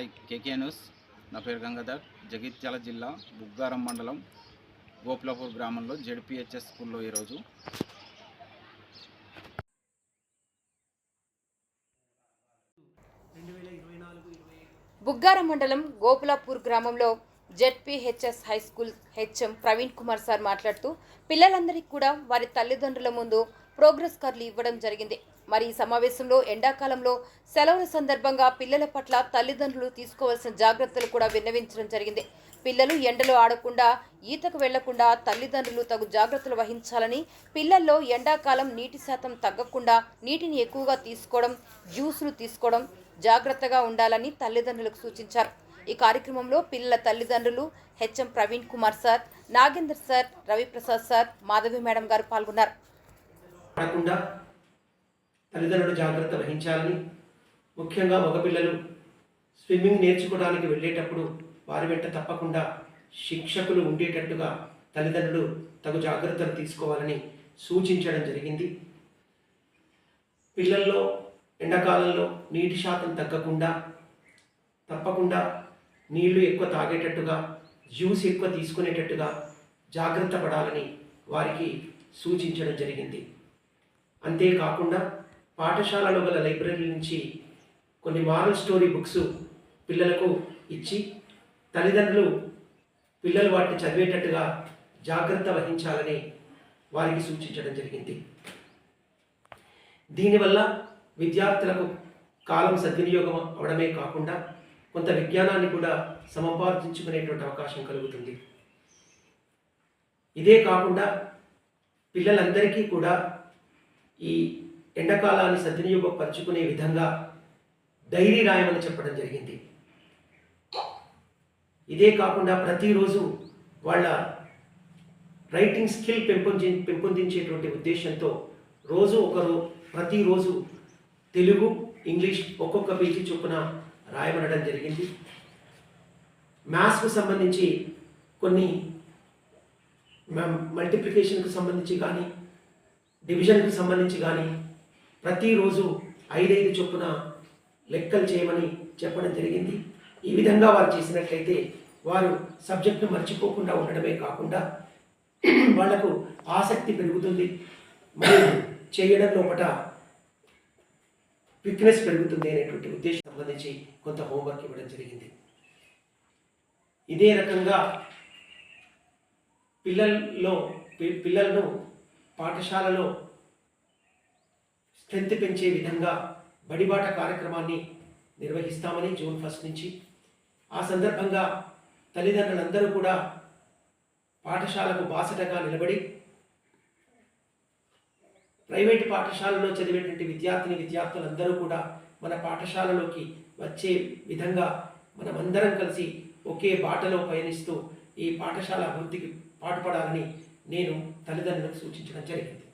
Hi కేకే news నా పేరు గంగాధర్. జగిత్యాల జిల్లా బుగ్గారం మండలం గోపులాపూర్ గ్రామంలో జెడ్పిహెచ్ఎస్ స్కూల్లో ఈరోజు. బుగ్గారం మండలం గోపులాపూర్ గ్రామంలో ZPHS high school HM Praveen Kumar sir మాట్లాడుతూ పిల్లలందరికీ కూడా వారి తల్లిదండ్రుల ముందు ప్రోగ్రెస్ కార్డులు ఇవ్వడం జరిగింది. మరి ఈ సమావేశంలో ఎండాకాలంలో సెలవుల సందర్భంగా పిల్లల పట్ల తల్లిదండ్రులు తీసుకోవాల్సిన జాగ్రత్తలు కూడా విన్నవించడం జరిగింది. పిల్లలు ఎండలో ఆడకుండా ఈతకు వెళ్ళకుండా తల్లిదండ్రులు తగు జాగ్రత్తలు వహించాలని పిల్లల్లో ఎండాకాలం నీటి శాతం తగ్గకుండా నీటిని ఎక్కువగా తీసుకోవడం జ్యూసులు తీసుకోవడం జాగ్రత్తగా ఉండాలని తల్లిదండ్రులకు సూచించారు. ఈ కార్యక్రమంలో పిల్లల తల్లిదండ్రులు HM Praveen Kumar sir Nagender sir Raviprasad sir Madhavi madam garu పాల్గొన్నారు. తల్లిదండ్రులు జాగ్రత్త వహించాలని ముఖ్యంగా మగపిల్లలు స్విమ్మింగ్ నేర్చుకోవడానికి వెళ్ళేటప్పుడు వారి వెంట తప్పకుండా శిక్షకులు ఉండేటట్టుగా తల్లిదండ్రులు తగు జాగ్రత్తలు తీసుకోవాలని సూచించడం జరిగింది. పిల్లల్లో ఎండాకాలంలో నీటి శాతం తగ్గకుండా తప్పకుండా నీళ్ళు ఎక్కువ తాగేటట్టుగా జ్యూస్ ఎక్కువ తీసుకునేటట్టుగా జాగ్రత్త పడాలని వారికి సూచించడం జరిగింది. అంతేకాకుండా పాఠశాలలో గల లైబ్రరీ నుంచి కొన్ని మారల్ స్టోరీ బుక్స్ పిల్లలకు ఇచ్చి తల్లిదండ్రులు పిల్లలు వాటిని చదివేటట్టుగా జాగ్రత్త వహించాలని వారికి సూచించడం జరిగింది. దీనివల్ల విద్యార్థులకు కాలం సద్వినియోగం అవడమే కాకుండా కొంత విజ్ఞానాన్ని కూడా సమపార్జించుకునేటువంటి అవకాశం కలుగుతుంది. ఇదే కాకుండా పిల్లలందరికీ కూడా ఈ ఎండాకాలాన్ని సద్వినియోగపరుచుకునే విధంగా డైరీ రాయమని చెప్పడం జరిగింది. ఇదే కాకుండా ప్రతిరోజు వాళ్ళ రైటింగ్ స్కిల్ పెంపొంది పెంపొందించేటువంటి ఉద్దేశంతో రోజు ఒకరు ప్రతిరోజు తెలుగు ఇంగ్లీష్ ఒక్కొక్క పేజీ చొప్పున రాయబడటం జరిగింది. మ్యాథ్స్కు సంబంధించి కొన్ని మల్టిప్లికేషన్కు సంబంధించి కానీ డివిజన్కి సంబంధించి కానీ ప్రతిరోజు ఐదైదు చొప్పున లెక్కలు చేయమని చెప్పడం జరిగింది. ఈ విధంగా వారు చేసినట్లయితే వారు సబ్జెక్టును మర్చిపోకుండా ఉండడమే కాకుండా వాళ్ళకు ఆసక్తి పెరుగుతుంది. మరియు చేయడం లోపల క్విక్నెస్ పెరుగుతుంది అనేటువంటి ఉద్దేశం సంబంధించి కొంత హోంవర్క్ ఇవ్వడం జరిగింది. ఇదే రకంగా పిల్లల్లో పిల్లలను పాఠశాలలో స్ట్రెంత్ పెంచే విధంగా బడిబాట కార్యక్రమాన్ని నిర్వహిస్తామని జూన్ ఫస్ట్ నుంచి. ఆ సందర్భంగా తల్లిదండ్రులందరూ కూడా పాఠశాలకు బాసటగా నిలబడి ప్రైవేటు పాఠశాలలో చదివేటువంటి విద్యార్థిని విద్యార్థులందరూ కూడా మన పాఠశాలలోకి వచ్చే విధంగా మనమందరం కలిసి ఒకే బాటలో పయనిస్తూ ఈ పాఠశాల అభివృద్ధికి పాటుపడాలని నేను తల్లిదండ్రులకు సూచించడం జరిగింది.